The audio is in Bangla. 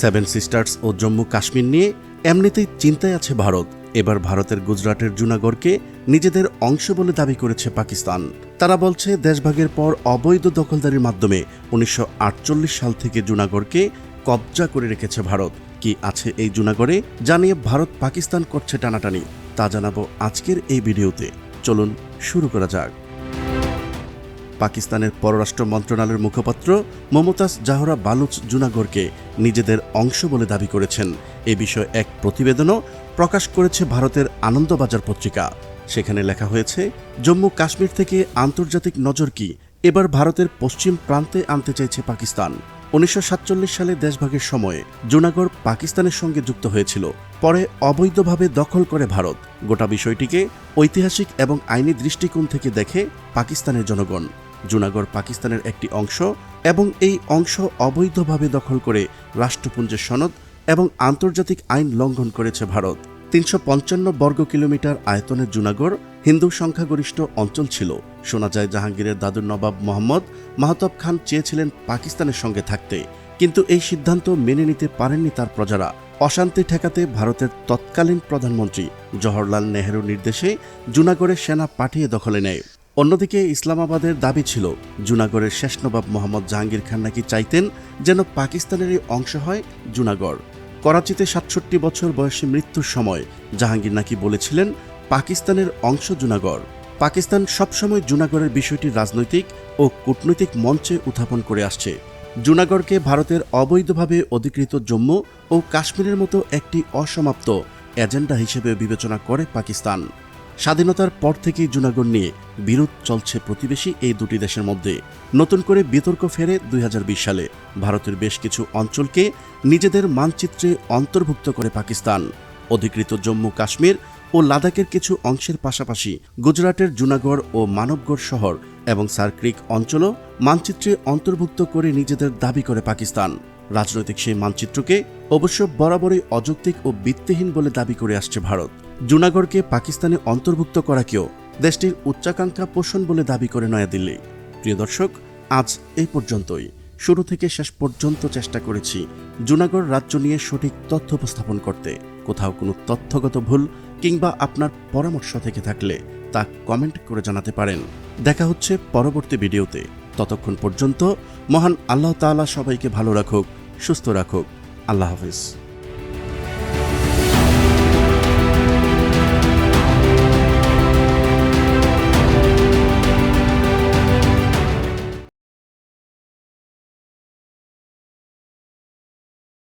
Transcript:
সেভেন সিস্টার্স ও জম্মু কাশ্মীর নিয়ে এমনিতেই চিন্তায় আছে ভারত। এবার ভারতের গুজরাটের জুনাগড়কে নিজেদের অংশ বলে দাবি করেছে পাকিস্তান। তারা বলছে, দেশভাগের পর অবৈধ দখলদারির মাধ্যমে উনিশশো আটচল্লিশ সাল থেকে জুনাগড়কে কবজা করে রেখেছে ভারত। কি আছে এই জুনাগড়ে জানিয়ে ভারত পাকিস্তান করছে টানাটানি, তা জানাব আজকের এই ভিডিওতে। চলুন, শুরু করা যাক। পাকিস্তানের পররাষ্ট্র মন্ত্রণালয়ের মুখপাত্র মমতাজ জাহরা বালুচ জুনাগড়কে নিজেদের অংশ বলে দাবি করেছেন। এ বিষয়ে এক প্রতিবেদনও প্রকাশ করেছে ভারতের আনন্দবাজার পত্রিকা। সেখানে লেখা হয়েছে, জম্মু কাশ্মীর থেকে আন্তর্জাতিক নজর কি? এবার ভারতের পশ্চিম প্রান্তে আনতে চাইছে পাকিস্তান। উনিশশো সাতচল্লিশ সালে দেশভাগের সময়ে জুনাগড় পাকিস্তানের সঙ্গে যুক্ত হয়েছিল। পরে অবৈধভাবে দখল করে ভারত। গোটা বিষয়টিকে ঐতিহাসিক এবং আইনি দৃষ্টিকোণ থেকে দেখে পাকিস্তানের জনগণ। জুনাগড় পাকিস্তানের একটি অংশ এবং এই অংশ অবৈধভাবে দখল করে রাষ্ট্রপুঞ্জের সনদ এবং আন্তর্জাতিক আইন লঙ্ঘন করেছে ভারত। তিনশো পঞ্চান্ন বর্গ কিলোমিটার আয়তনের জুনাগড় হিন্দু সংখ্যাগরিষ্ঠ অঞ্চল ছিল। শোনা যায় জাহাঙ্গীরের দাদুর নবাব মোহাম্মদ মাহতাব খান চেয়েছিলেন পাকিস্তানের সঙ্গে থাকতে। কিন্তু এই সিদ্ধান্ত মেনে নিতে পারেননি তার প্রজারা। অশান্তি ঠেকাতে ভারতের তৎকালীন প্রধানমন্ত্রী জওহরলাল নেহেরুর নির্দেশে জুনাগড়ে সেনা পাঠিয়ে দখলে নেয়। অন্যদিকে ইসলামাবাদের দাবি ছিল, জুনাগড়ের শেষ নবাব মোহাম্মদ জাহাঙ্গীর খান নাকি চাইতেন যেন পাকিস্তানেরই অংশ হয় জুনাগড়। করাচিতে সাতষট্টি বছর বয়সে মৃত্যুর সময় জাহাঙ্গীর নাকি বলেছিলেন, পাকিস্তানের অংশ জুনাগড়। পাকিস্তান সবসময় জুনাগড়ের বিষয়টি রাজনৈতিক ও কূটনৈতিক মঞ্চে উত্থাপন করে আসছে। জুনাগড়কে ভারতের অবৈধভাবে অধিকৃত জম্মু ও কাশ্মীরের মতো একটি অসমাপ্ত এজেন্ডা হিসেবে বিবেচনা করে পাকিস্তান। স্বাধীনতার পর থেকেই জুনাগড় নিয়ে বিরোধ চলছে প্রতিবেশী এই দুটি দেশের মধ্যে। নতুন করে বিতর্ক ফেরে দুই হাজার বিশ সালে। ভারতের বেশ কিছু অঞ্চলকে নিজেদের মানচিত্রে অন্তর্ভুক্ত করে পাকিস্তান। অধিকৃত জম্মু কাশ্মীর ও লাদাখের কিছু অংশের পাশাপাশি গুজরাটের জুনাগড় ও মানবগড় শহর এবং সার্ক্রিক অঞ্চলও মানচিত্রে অন্তর্ভুক্ত করে নিজেদের দাবি করে পাকিস্তান। রাজনৈতিক সেই মানচিত্রকে অবশ্য বরাবরই অযৌক্তিক ও ভিত্তিহীন বলে দাবি করে আসছে ভারত। জুনাগড়কে পাকিস্তানে অন্তর্ভুক্ত করাকেও দেশটির উচ্চাকাঙ্ক্ষা পোষণ বলে দাবি করে নয়াদিল্লি। প্রিয় দর্শক, আজ এই পর্যন্তই। শুরু থেকে শেষ পর্যন্ত চেষ্টা করেছি জুনাগড় রাজ্য নিয়ে সঠিক তথ্য উপস্থাপন করতে। কোথাও কোনো তথ্যগত ভুল কিংবা আপনার পরামর্শ থেকে থাকলে তা কমেন্ট করে জানাতে পারেন। দেখা হচ্ছে পরবর্তী ভিডিওতে। ততক্ষণ পর্যন্ত মহান আল্লাহ তাআলা সবাইকে ভালো রাখুক, সুস্থ রাখুক। আল্লাহ হাফিজ।